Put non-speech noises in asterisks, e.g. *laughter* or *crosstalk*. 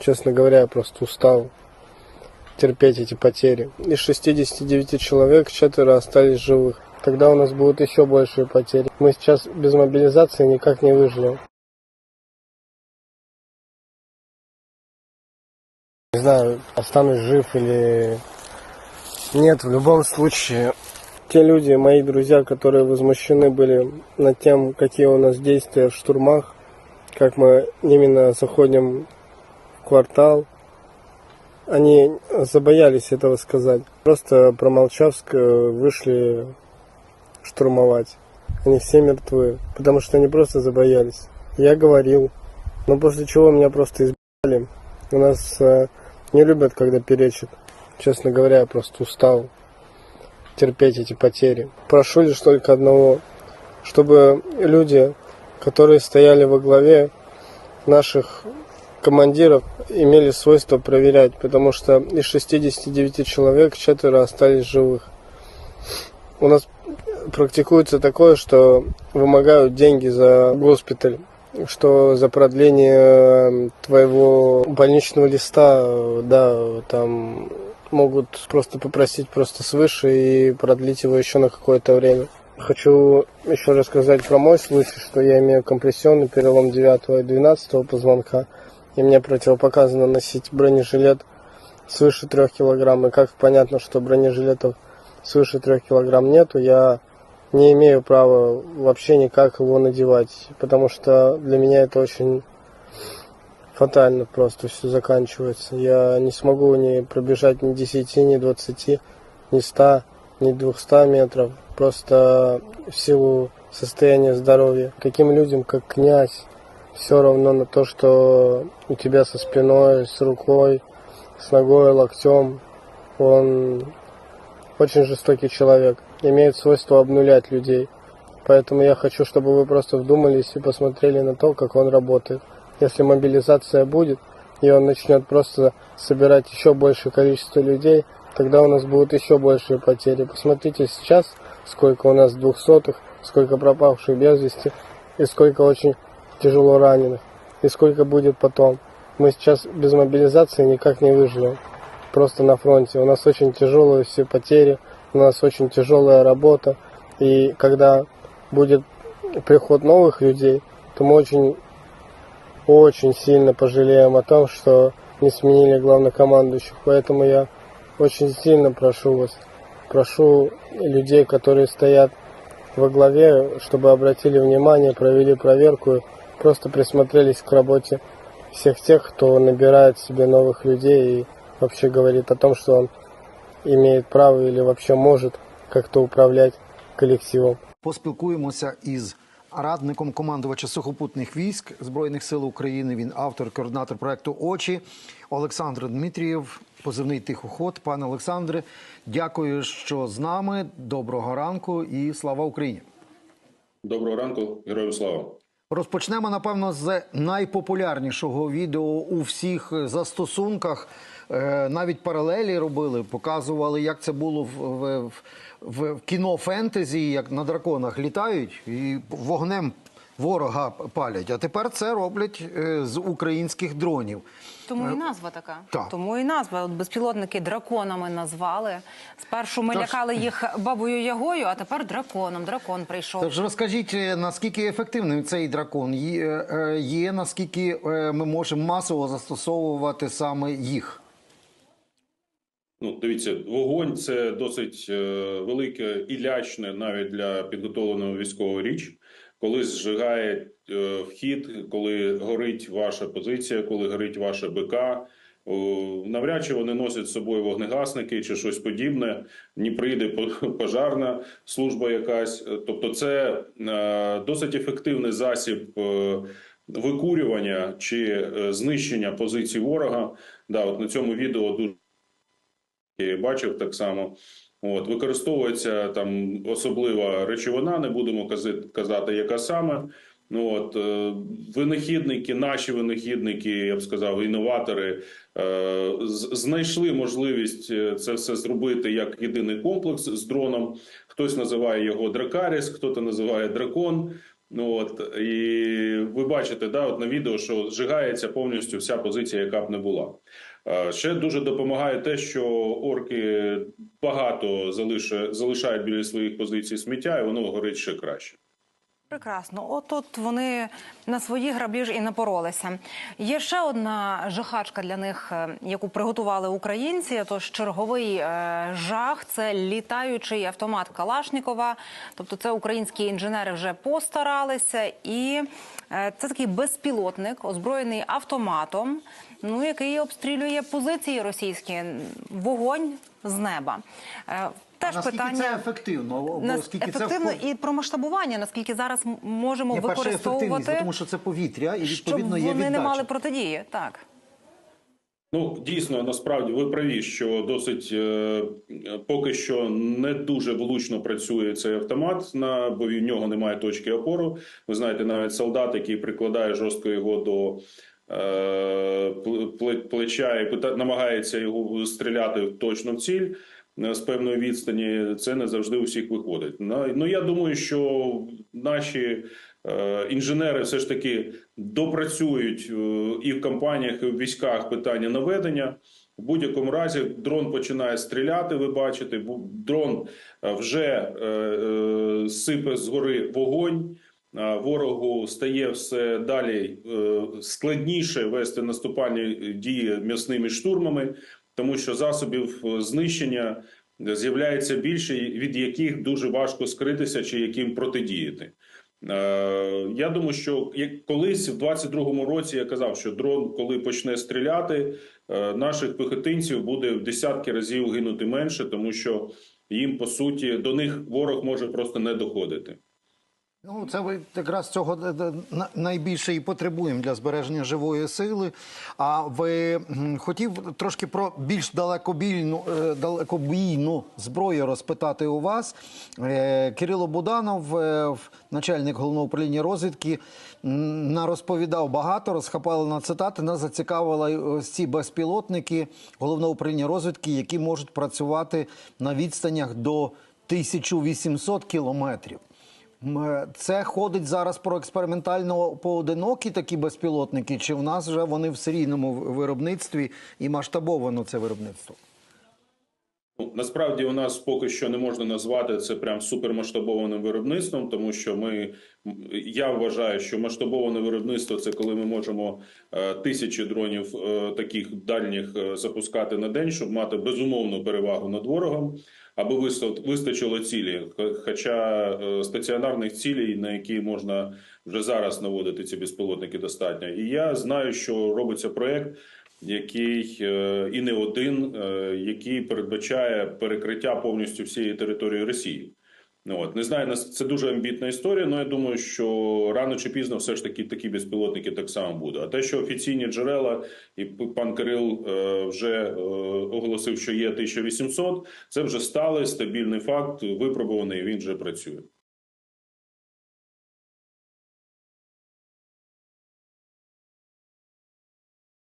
Честно говоря, я просто устал терпеть эти потери. Из 69 человек четверо остались живых. Тогда у нас будут еще большие потери. Мы сейчас без мобилизации никак не выживем. Не знаю, останусь жив или нет. В любом случае, те люди, мои друзья, которые возмущены были над тем, какие у нас действия в штурмах, как мы именно заходим квартал, они забоялись этого сказать. Просто промолчав, ск- вышли штурмовать. Они все мертвы, потому что они просто забоялись. Я говорил, но после чего меня просто избали. У нас э, не любят, когда перечат. Честно говоря, я просто устал терпеть эти потери. Прошу лишь только одного, чтобы люди, которые стояли во главе наших командиров, имели свойство проверять, потому что из 69 человек четверо остались живых. У нас практикуется такое, что вымогают деньги за госпиталь, что за продление твоего больничного листа, э, да, там могут просто попросить просто свыше и продлить его еще на какое-то время. Хочу еще рассказать про мой случай, что я имею компрессионный перелом 9 и 12 позвонка, и мне противопоказано носить бронежилет свыше 3 килограмм. И как понятно, что бронежилетов свыше 3 килограмм нету, я не имею права вообще никак его надевать, потому что для меня это очень фатально просто все заканчивается. Я не смогу ни пробежать ни 10, ни 20, ни 100, ни 200 метров, просто в силу состояния здоровья. Каким людям, как князь, все равно на то, что у тебя со спиной, с рукой, с ногой, локтем, он очень жестокий человек, имеет свойство обнулять людей. Поэтому я хочу, чтобы вы просто вдумались и посмотрели на то, как он работает. Если мобилизация будет, и он начнет просто собирать еще большее количество людей, тогда у нас будут еще большие потери. Посмотрите сейчас, сколько у нас двухсотых, сколько пропавших без вести, и сколько очень тяжело раненых, и сколько будет потом. Мы сейчас без мобилизации никак не выживем. Просто на фронте. У нас очень тяжелые все потери, у нас очень тяжелая работа. И когда будет приход новых людей, то мы очень, очень сильно пожалеем о том, что не сменили главнокомандующих. Поэтому я очень сильно прошу вас, прошу людей, которые стоят во главе, чтобы обратили внимание, провели проверку, просто присмотрелись к работе всех тех, кто набирает себе новых людей и вообще говорит о том, что он имеет право или вообще может как-то управлять коллективом. Поспілкуємося із радником командувача сухопутних військ Збройних сил України. Він автор, координатор проекту Очі Олександр Дмитрієв, позивний тихоход. Пане Олександре, дякую, що з нами. Доброго ранку і слава Україні. Доброго ранку, героям слава. Розпочнемо напевно з найпопулярнішого відео у всіх застосунках. Е, Навіть паралелі робили, показували, як це було в, в, в, кіно фентезі, як на драконах літають і вогнем ворога палять. А тепер це роблять е, з українських дронів. Тому і назва така. так. Тому і назва. От безпілотники драконами назвали. Спершу ми Тож- лякали *laughs* їх бабою Ягою, а тепер драконом. Дракон прийшов. Тож розкажіть, е, наскільки ефективним цей дракон є, е, є наскільки е, ми можемо масово застосовувати саме їх? Ну, дивіться, вогонь це досить е, велике і лячне навіть для підготовленого військового річ, коли зжигає е, вхід, коли горить ваша позиція, коли горить ваше БК. Навряд чи вони носять з собою вогнегасники чи щось подібне. Ні прийде по- пожарна служба якась. Тобто, це е, досить ефективний засіб е, викурювання чи знищення позицій ворога. Да, от на цьому відео дуже бачив так само. От використовується там особлива речовина, не будемо казати, яка саме. Ну от е, винахідники, наші винахідники, я б сказав, інноватори е, знайшли можливість е, це все зробити як єдиний комплекс з дроном. Хтось називає його Дракаріс, хтось називає дракон. Ну от і ви бачите, да, от на відео, що зжигається повністю вся позиція, яка б не була. Ще дуже допомагає те, що орки багато залишають біля своїх позицій сміття, і воно горить ще краще. Прекрасно. От от вони на свої граблі ж і напоролися. Є ще одна жахачка для них, е, яку приготували українці. Тож черговий е, жах це літаючий автомат Калашнікова. Тобто, це українські інженери вже постаралися, і е, це такий безпілотник, озброєний автоматом, ну який обстрілює позиції російські. Вогонь з неба. Е, Теж наскільки питання це ефективно? Бо ефективно це вход- і про масштабування, наскільки зараз можемо ефективність, використовувати, тому що це повітря, і щоб відповідно є вони віддача. не мали протидії. Так. Ну дійсно, насправді ви праві, що досить е, поки що не дуже влучно працює цей автомат, на бо в нього немає точки опору. Ви знаєте, навіть солдат, який прикладає жорстко його до плеча і намагається його стріляти точно в ціль. е, З певної відстані це не завжди у всіх виходить. Ну я думаю, що наші е, інженери все ж таки допрацюють е, і в компаніях, і в військах питання наведення. В будь-якому разі дрон починає стріляти. Ви бачите, дрон е, вже е, е, сипе згори вогонь. Ворогу стає все далі е, складніше вести наступальні дії м'ясними штурмами, тому що засобів е, знищення з'являється більше, від яких дуже важко скритися чи яким протидіяти. Е, Я думаю, що колись в 22-му році я казав, що дрон, коли почне стріляти, е, наших пехотинців буде в десятки разів гинути менше, тому що їм по суті до них ворог може просто не доходити. Ну, це ви якраз цього е, е, на- найбільше і потребуємо для збереження живої сили. А ви хотів трошки про більш далекобійну, е, далекобійну зброю розпитати у вас. Кирило Буданов, начальник головного управління розвідки, м, нарозповідав багато, розхапали на цитати. Нас зацікавили ось ці безпілотники головного управління розвідки, які можуть працювати на відстанях до 1800 кілометрів. Е, Це ходить зараз про експериментально поодинокі такі безпілотники, чи в нас вже вони в серійному виробництві і масштабовано це виробництво? Ну, насправді у нас поки що не можна назвати це прям супермасштабованим виробництвом, тому що ми я вважаю, що масштабоване виробництво це коли ми можемо е, тисячі дронів е, таких дальніх запускати на день, щоб мати безумовну перевагу над ворогом, аби виста- вистачило цілі. Хоча е, стаціонарних цілей, на які можна вже зараз наводити ці безпілотники, достатньо. І я знаю, що робиться проект який е, і не один, е, який передбачає перекриття повністю всієї території Росії. Ну от не знаю, це дуже амбітна історія. але я думаю, що рано чи пізно все ж таки такі безпілотники так само будуть. А те, що офіційні джерела, і пан Кирил е, вже е, оголосив, що є 1800, це вже сталий стабільний факт, випробуваний. Він вже працює.